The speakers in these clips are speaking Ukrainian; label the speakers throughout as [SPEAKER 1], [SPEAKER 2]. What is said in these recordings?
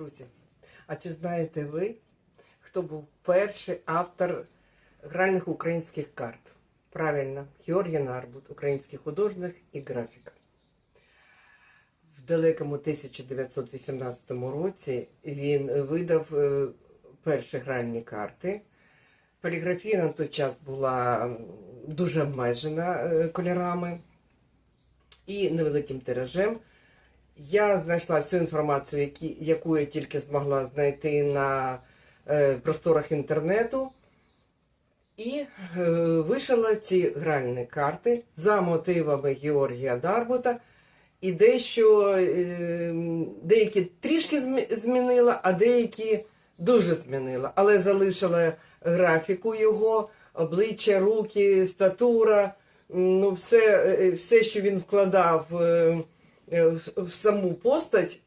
[SPEAKER 1] Друзі, а чи знаєте ви, хто був перший автор гральних українських карт? Правильно, Георгій Нарбут, український художник і графік. В далекому 1918 році він видав е, перші гральні карти. Поліграфія на той час була дуже обмежена е, кольорами і невеликим тиражем. Я знайшла всю інформацію, яку я тільки змогла знайти на е, просторах інтернету. І е, вишила ці гральні карти за мотивами Георгія Дарбута. І дещо е, деякі трішки змінила, а деякі дуже змінила. Але залишила графіку його, обличчя, руки, статура. Ну, все, все, що він вкладав в, в саму постать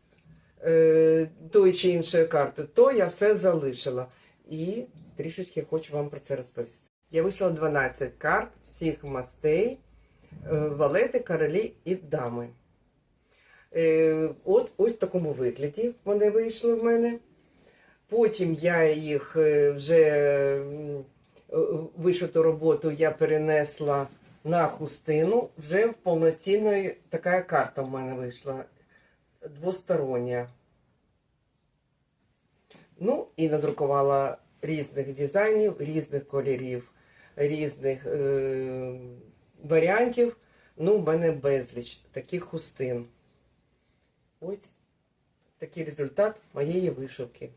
[SPEAKER 1] е, тої чи іншої карти, то я все залишила. І трішечки хочу вам про це розповісти. Я вийшла 12 карт всіх мастей, е, валети, королі і дами. Е, От ось в такому вигляді вони вийшли в мене. Потім я їх е, вже е, вишиту роботу я перенесла на хустину. Вже в повноцінної така карта в мене вийшла двостороння. Ну і надрукувала різних дизайнів, різних кольорів, різних е- варіантів. Ну, в мене безліч таких хустин. Ось такий результат моєї вишивки.